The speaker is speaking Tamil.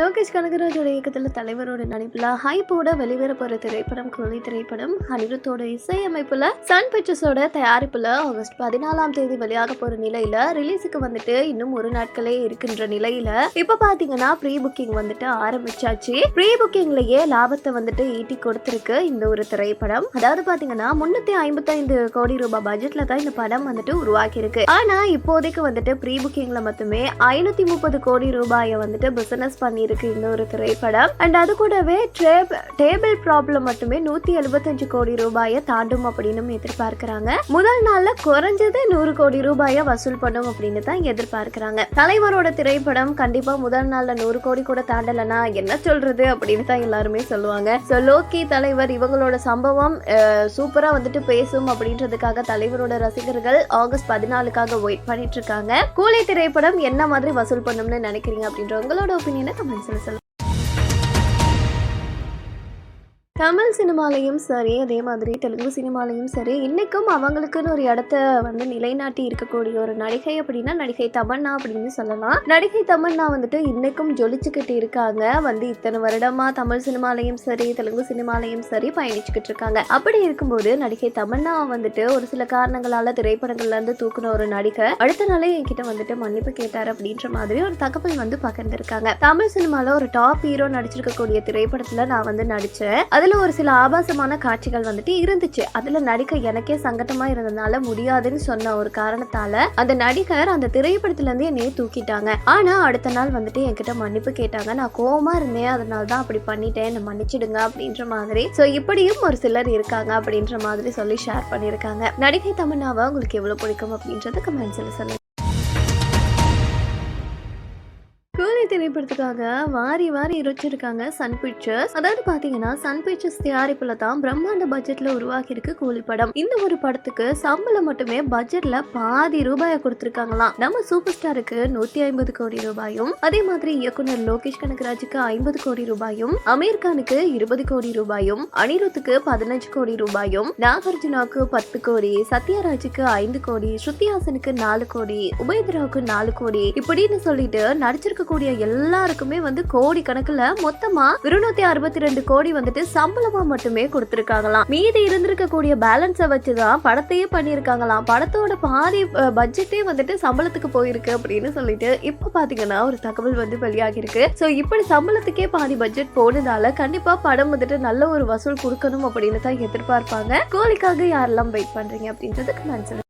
லோகேஷ் கனகராஜோட இயக்கத்தில் தலைவரோட நடிப்பில் ஹைப்போட வெளிவர போற திரைப்படம் குழி திரைப்படம் அனிருத்தோட இசையமைப்புல சன் பிக்சர்ஸோட தயாரிப்புல ஆகஸ்ட் பதினாலாம் தேதி வெளியாக போற நிலையில ரிலீஸுக்கு வந்துட்டு இன்னும் ஒரு நாட்களே இருக்கின்ற நிலையில இப்ப பாத்தீங்கன்னா ப்ரீ புக்கிங் வந்துட்டு ஆரம்பிச்சாச்சு. ப்ரீ புக்கிங்லயே லாபத்தை வந்துட்டு ஈட்டி கொடுத்திருக்கு இந்த ஒரு திரைப்படம். அதாவது பாத்தீங்கன்னா முன்னூத்தி ஐம்பத்தைந்து கோடி ரூபாய் பட்ஜெட்ல தான் இந்த படம் வந்துட்டு உருவாக்கி இருக்கு ஆனா இப்போதைக்கு வந்துட்டு ப்ரீ புக்கிங்ல மட்டுமே ஐநூத்தி முப்பது கோடி ரூபாயை வந்துட்டு பிசினஸ் இருக்கு இந்த ஒரு திரைப்படம். அண்ட் அது கூடவே டேபிள் ப்ராப்ளம் மட்டுமே நூத்தி எழுபத்தஞ்சு கோடி ரூபாயை தாண்டும் அப்படின்னு எதிர்பார்க்கிறாங்க. முதல் நாள்ல குறைஞ்சது நூறு கோடி ரூபாயை வசூல் பண்ணும் அப்படின்னு தான் எதிர்பார்க்கிறாங்க. தலைவரோட திரைப்படம் கண்டிப்பா முதல் நாள்ல நூறு கோடி கூட தாண்டலனா என்ன சொல்றது அப்படின்னு தான் எல்லாருமே சொல்லுவாங்க. ஸோ லோக்கி தலைவர் இவங்களோட சம்பவம் சூப்பரா வந்துட்டு பேசும் அப்படின்றதுக்காக தலைவரோட ரசிகர்கள் ஆகஸ்ட் பதினாலுக்காக வெயிட் பண்ணிட்டு இருக்காங்க. கூலி திரைப்படம் என்ன மாதிரி வசூல் பண்ணும்னு நினைக்கிறீங்க அப்படின்ற உங்களோட ஒப்பீனியனை പെൻസിൽസ് தமிழ் சினிமாலையும் சரி அதே மாதிரி தெலுங்கு சினிமாலையும் சரி இன்றைக்கும் அவங்களுக்குன்னு ஒரு இடத்த வந்து நிலைநாட்டி இருக்கக்கூடிய ஒரு நடிகை அப்படின்னா நடிகை தமன்னா அப்படின்னு சொல்லலாம். நடிகை தமன்னா வந்துட்டு இன்றைக்கும் ஜொலிச்சுக்கிட்டு இருக்காங்க. வந்து இத்தனை வருடமாக தமிழ் சினிமாலையும் சரி தெலுங்கு சினிமாலையும் சரி பயணிச்சுக்கிட்டு இருக்காங்க. அப்படி இருக்கும்போது நடிகை தமன்னா வந்துட்டு ஒரு சில காரணங்களால் திரைப்படங்கள்லேருந்து தூக்குன ஒரு நடிகை அடுத்த நாளே என்கிட்ட வந்துட்டு மன்னிப்பு கேட்டார் அப்படின்ற மாதிரி ஒரு தகவல் வந்து பகிர்ந்திருக்காங்க. தமிழ் சினிமாவில் ஒரு டாப் ஹீரோ நடிச்சிருக்கக்கூடிய திரைப்படத்தில் நான் வந்து நடித்தேன் அதில் ஒரு சில ஆபாசமான காட்சிகள் வந்துட்டு இருந்துச்சு. அதில் நடிக்க எனக்கே சங்கட்டமாக இருந்ததுனால முடியாதுன்னு சொன்ன ஒரு காரணத்தால் அந்த நடிகர் அந்த திரைப்படத்துலேருந்து என்னையே தூக்கிட்டாங்க. ஆனால் அடுத்த நாள் வந்துட்டு என்கிட்ட மன்னிப்பு கேட்டாங்க. நான் கோவமாக இருந்தேன். அதனால தான் அப்படி பண்ணிட்டேன். என்னை மன்னிச்சிடுங்க அப்படின்ற மாதிரி. ஸோ இப்படியும் ஒரு சிலர் இருக்காங்க அப்படின்ற மாதிரி சொல்லி ஷேர் பண்ணியிருக்காங்க. நடிகை தமிழ்னாவை உங்களுக்கு எவ்வளோ பிடிக்கும் அப்படின்றத கமெண்ட்ஸில் சொல்லுங்கள் திரைப்படத்துக்காக வாரி வாரி இறைச்சிருக்காங்க சன் பிக்சர்ஸ் அதாவது பாத்தீங்கன்னா சன் பிக்சர்ஸ் தயாரிப்புல தான் பிரம்மாண்ட பட்ஜெட்ல உருவாக்கி இருக்கு கூலி படம். இந்த ஒரு படத்துக்கு சம்பளம் மட்டுமே பட்ஜெட்ல பாதி ரூபாயை கொடுத்திருக்காங்களாம். நம்ம சூப்பர் ஸ்டாருக்கு நூத்தி ஐம்பது கோடி ரூபாயும் அதே மாதிரி இயக்குனர் லோகேஷ் கனகராஜுக்கு ஐம்பது கோடி ரூபாயும் அமீர் கானுக்கு இருபது கோடி ரூபாயும் அனிருத்துக்கு பதினஞ்சு கோடி ரூபாயும் நாகார்ஜுனாவுக்கு பத்து கோடி சத்யராஜுக்கு ஐந்து கோடி ஸ்ருதிஹாசனுக்கு நாலு கோடி உபயதராவுக்கு நாலு கோடி இப்படின்னு சொல்லிட்டு நடிச்சிருக்கக்கூடிய எல்லாருக்குமே வந்து கோடி கணக்குல மொத்தமா இருநூத்தி அறுபத்தி ரெண்டு கோடி வந்துட்டு சம்பளமா மட்டுமே கொடுத்திருக்காங்களாம். மீதி இருந்திருக்கக்கூடிய பேலன்ஸை வச்சுதான் படத்தையே பண்ணியிருக்காங்களாம். படத்தோட பாதி பட்ஜெட்டே வந்துட்டு சம்பளத்துக்கு போயிருக்கு அப்படின்னு சொல்லிட்டு இப்ப பாத்தீங்கன்னா ஒரு தகவல் வந்து வெளியாகிருக்கு சோ இப்படி சம்பளத்துக்கே பாதி பட்ஜெட் போனதால கண்டிப்பா படம் வந்துட்டு நல்ல ஒரு வசூல் கொடுக்கணும் அப்படின்னு தான் எதிர்பார்ப்பாங்க. கோழிக்காக யாரெல்லாம் வெயிட் பண்றீங்க அப்படின்றது கமெண்ட்ஸ்